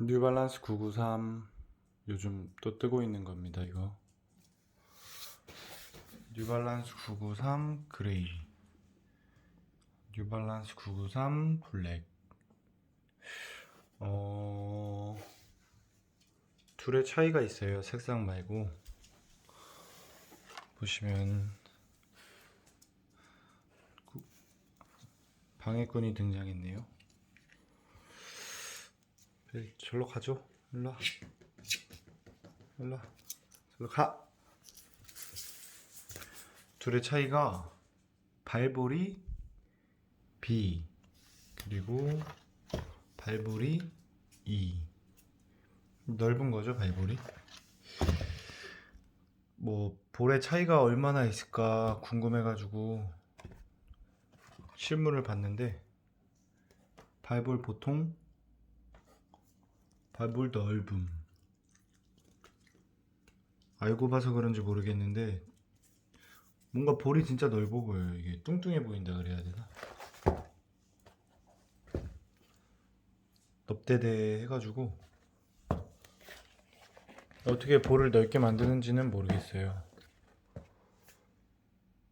뉴발란스 993 요즘 또 뜨고 있는 겁니다 이거. 뉴발란스 993 그레이. 뉴발란스 993 블랙. 어 둘의 차이가 있어요 색상 말고. 보시면 구- 방해꾼이 등장했네요 네, 절로 가죠. 일로 와. 일로 와. 절로 가. 둘의 차이가 발볼이 B 그리고 발볼이 E 넓은 거죠 발볼이 뭐 볼의 차이가 얼마나 있을까 궁금해가지고 실물을 봤는데 발볼 보통 발볼 넓음 알고 봐서 그런지 모르겠는데 뭔가 볼이 진짜 넓어 보여요. 이게 뚱뚱해 보인다 그래야 되나? 넙대대 해가지고 어떻게 볼을 넓게 만드는지는 모르겠어요.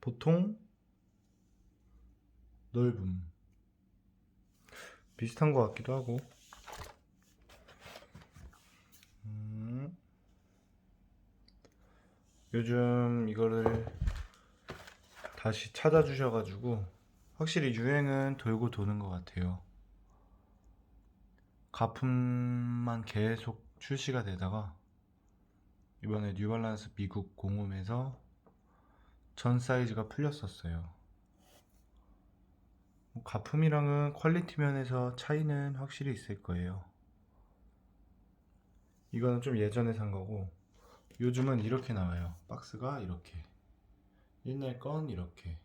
보통 넓음. 비슷한 것 같기도 하고 요즘 이거를 다시 찾아주셔가지고 확실히 유행은 돌고 도는 것 같아요. 가품만 계속 출시가 되다가 이번에 뉴발란스 미국 공홈에서 전 사이즈가 풀렸었어요. 뭐 가품이랑은 퀄리티 면에서 차이는 확실히 있을 거예요. 이거는 좀 예전에 산 거고 요즘은 이렇게 나와요. 박스가 이렇게. 옛날 건 이렇게